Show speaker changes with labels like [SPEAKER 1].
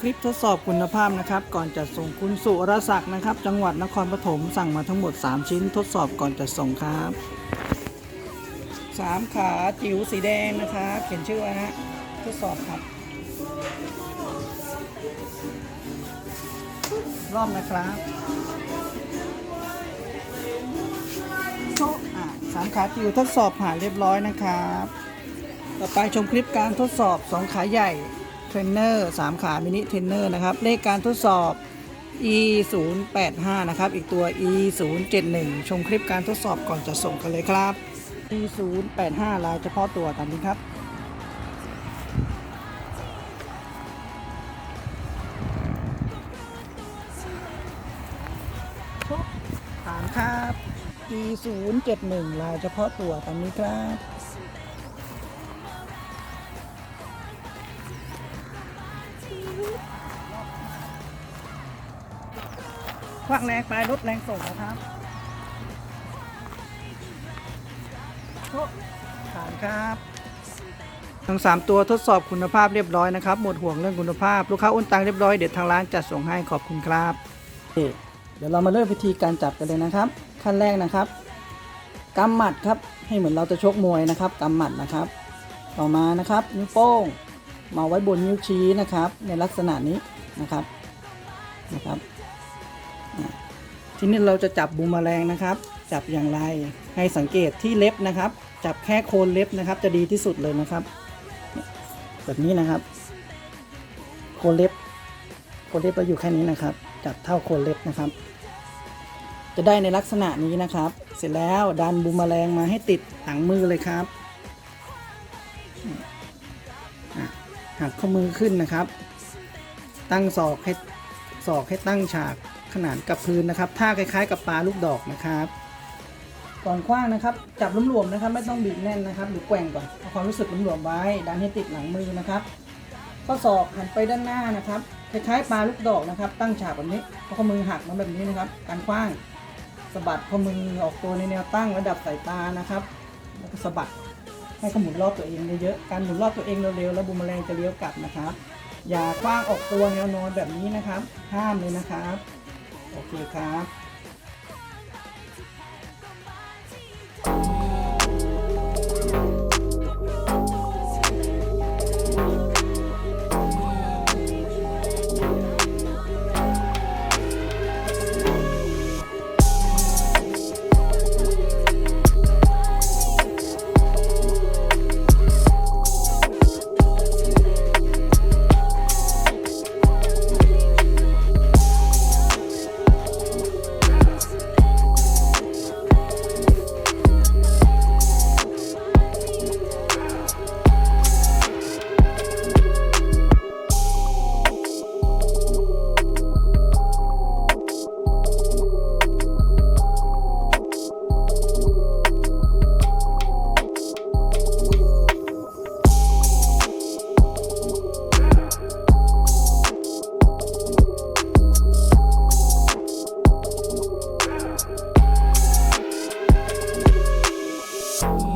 [SPEAKER 1] คลิปทดสอบคุณภาพนะครับ ก่อนจะส่งคุณสุรศักดิ์นะครับ จังหวัดนครปฐมสั่งมาทั้งหมด 3 ชิ้นทดสอบก่อนจะส่งครับสามขาจิ๋วสีแดงนะครับเขียนชื่อไว้ฮะทดสอบครับ รอบนะครับโชะอะสามขาจิ๋วทดสอบผ่านเรียบร้อยนะครับ ต่อไปชมคลิปการทดสอบ 2 ขาใหญ่ เทรนเนอร์3ขามินิเทรนเนอร์นะครับเลขการทดสอบ e 0 8 5นะครับอีกตัว e 0 7 1ชมคลิปการทดสอบก่อนจะส่งกันเลยครับ e 0 8 5ลายเฉพาะตัวตามนี้ครับฐานครับ e 0 7 1ลายเฉพาะตัวตามนี้ครับ ควักแรงไปลดแรงส่งนะครับโชคฐานครับ ทั้ง 3 ตัวทดสอบคุณภาพเรียบร้อยนะครับ หมดห่วงเรื่องคุณภาพ ลูกค้าโอนตังเรียบร้อย เดี๋ยวทางร้านจัดส่งให้ขอบคุณครับเดี๋ยวเรามาเริ่มวิธีการจับกันเลยนะครับ ขั้นแรกนะครับกำหมัดครับให้เหมือนเราจะชกมวยนะครับกำหมัดนะครับ ต่อมานะครับนิ้วโป้ง มาไว้บนนิ้วชี้นะครับ ในลักษณะนี้นะครับนะครับ ทีนี้เราจะจับบูมแมลงนะครับ จับอย่างไรให้สังเกตที่เล็บนะครับ จับแค่โคนเล็บนะครับ จะดีที่สุดเลยนะครับ แบบนี้นะครับ โคนเล็บ โคนเล็บเราอยู่แค่นี้นะครับ จับเท่าโคนเล็บนะครับ จะได้ในลักษณะนี้นะครับ เสร็จแล้วดันบูมแมลงมาให้ติดหลังมือเลยครับ หักข้อมือขึ้นนะครับ ตั้งศอกให้ศอกให้ตั้งฉากขนานกับพื้นนะครับท่าคล้ายๆ กับปลาลูกดอกนะครับ ก่อนคว้างนะครับ จับหลวมๆนะครับ ไม่ต้องบีบแน่นนะครับ หรือแกว่งก่อนเอาความรู้สึกหลวมๆไว้ดันให้ติดหลังมือนะครับข้อศอกหันไปด้านหน้านะครับคล้ายๆปลาลูกดอกนะครับ ตั้งฉากแบบนี้เอาข้อมือหักมาแบบนี้นะครับ การคว้างสะบัดข้อมือออกตัวในแนวตั้งระดับสายตานะครับ แล้วก็สะบัด ให้เขาหมุนรอบตัวเองเยอะๆการหมุนรอบตัวเองเร็วๆแล้วบูมแมลงจะเลี้ยวกลับนะครับ อย่าคว้างออกตัวแนวนอนแบบนี้นะครับ ห้ามเลยนะครับโอเคครับ you.